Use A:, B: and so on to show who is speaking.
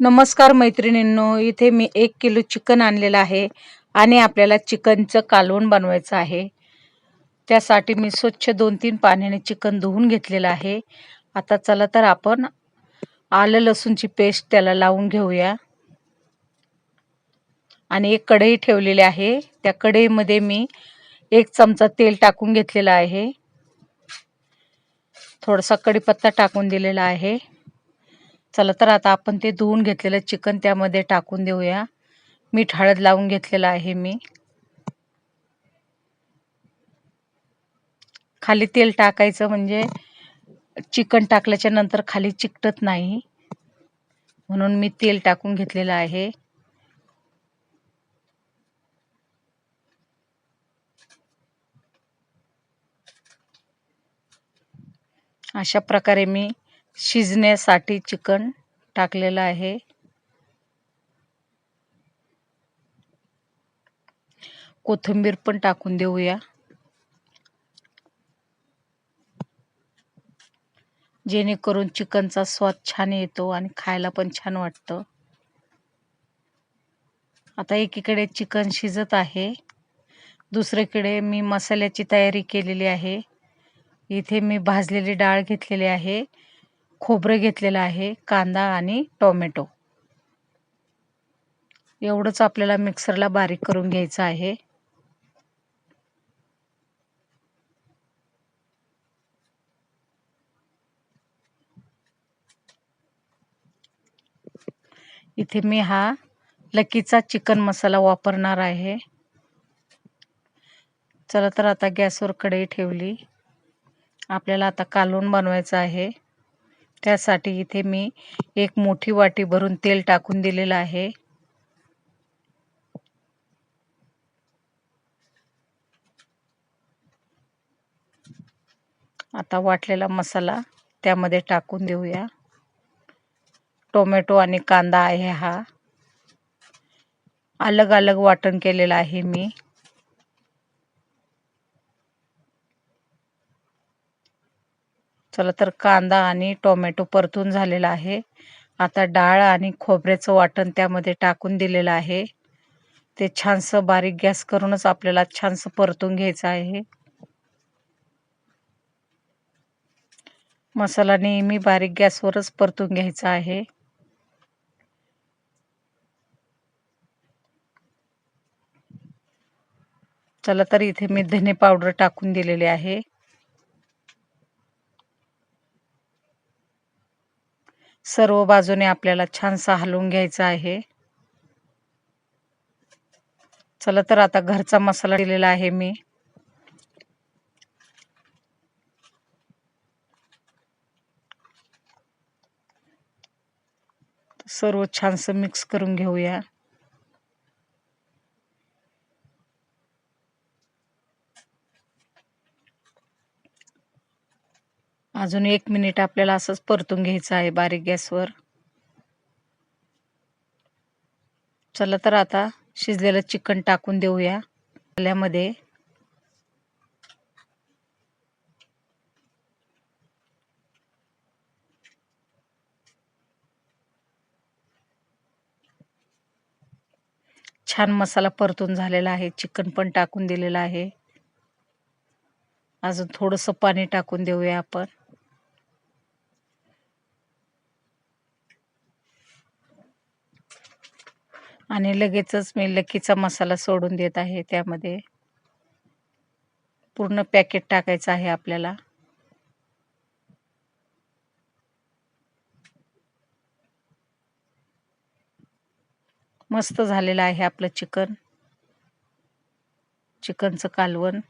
A: नमस्कार मैत्रिणींनो इथे मी एक किलो चिकन आणलेलं आहे आणि आपल्याला चिकनचं कालवण बनवायचं आहे. त्यासाठी मी स्वच्छ दोन तीन पाण्याने चिकन धुवून घेतलेलं आहे. आता चला तर आपण आलं लसूणची पेस्ट त्याला लावून घेऊया. आणि एक कढई ठेवलेली आहे. त्या कढईमध्ये मी एक चमचा तेल टाकून घेतलेला आहे. थोडासा कढीपत्ता टाकून दिलेला आहे. चला तर आता आपण ते धुवून घेतलेलं चिकन त्यामध्ये टाकून देऊया. मीठ हळद लावून घेतलेलं आहे मी. खाली तेल टाकायचं म्हणजे चिकन टाकल्याच्या नंतर खाली चिकटत नाही. म्हणून मी तेल टाकून घेतलेलं आहे. अशा प्रकारे मी शिजण्यासाठी चिकन टाकलेलं आहे. कोथिंबीर पण टाकून देऊया. जेणेकरून चिकनचा स्वाद छान येतो आणि खायला पण छान वाटतं. आता एकीकडे चिकन शिजत आहे. दुसरीकडे मी मसाल्याची तयारी केलेली आहे. इथे मी भाजलेली डाळ घेतलेली आहे. खोबरं घेतलेलं आहे कांदा आणि टोमॅटो. एवढंच आपल्याला मिक्सरला बारीक करून घ्यायचं आहे. इथे मी हा लकीचा चिकन मसाला वापरणार आहे. चला तर आता गॅसवर कढई ठेवली. आपल्याला आता कालवण बनवायचं आहे. त्यासाठी इथे मी एक मोठी वाटी भरून तेल टाकून दिलेलं आहे. आता वाटलेला मसाला त्यामध्ये टाकून देऊया. टोमॅटो आणि कांदा आहे हा. अलग अलग वाटण केलेला आहे मी. चला तर कांदा आणि टोमॅटो परतून झालेला आहे. आता डाळ आणि खोबऱ्याचं वाटण त्यामध्ये टाकून दिलेलं आहे. ते छानसं बारीक गॅस करूनच आपल्याला छानसं परतून घ्यायचं आहे. मसाला नेहमी बारीक गॅसवरच परतून घ्यायचा आहे. चला तर इथे मी धने पावडर टाकून दिलेले आहे. सर्व बाजूने आपल्याला छानसा हलवून घ्यायचा आहे. चला तर आता घरचा मसाला दिलेला आहे मी. सर्व छानसं मिक्स करून घेऊया. अजून एक मिनिट आपल्याला असंच परतून घ्यायचं आहे बारीक गॅसवर. चला तर आता शिजलेलं चिकन टाकून देऊया. त्यामध्ये छान मसाला परतून झालेला आहे. चिकन पण टाकून दिलेलं आहे. अजून थोडंसं पाणी टाकून देऊया आपण. आणि लगेचच मी लकीचा मसाला सोडून देत आहे त्यामध्ये. पूर्ण पॅकेट टाकायचं आहे आपल्याला. मस्त झालेलं आहे आपलं चिकन. चिकनचं कालवण.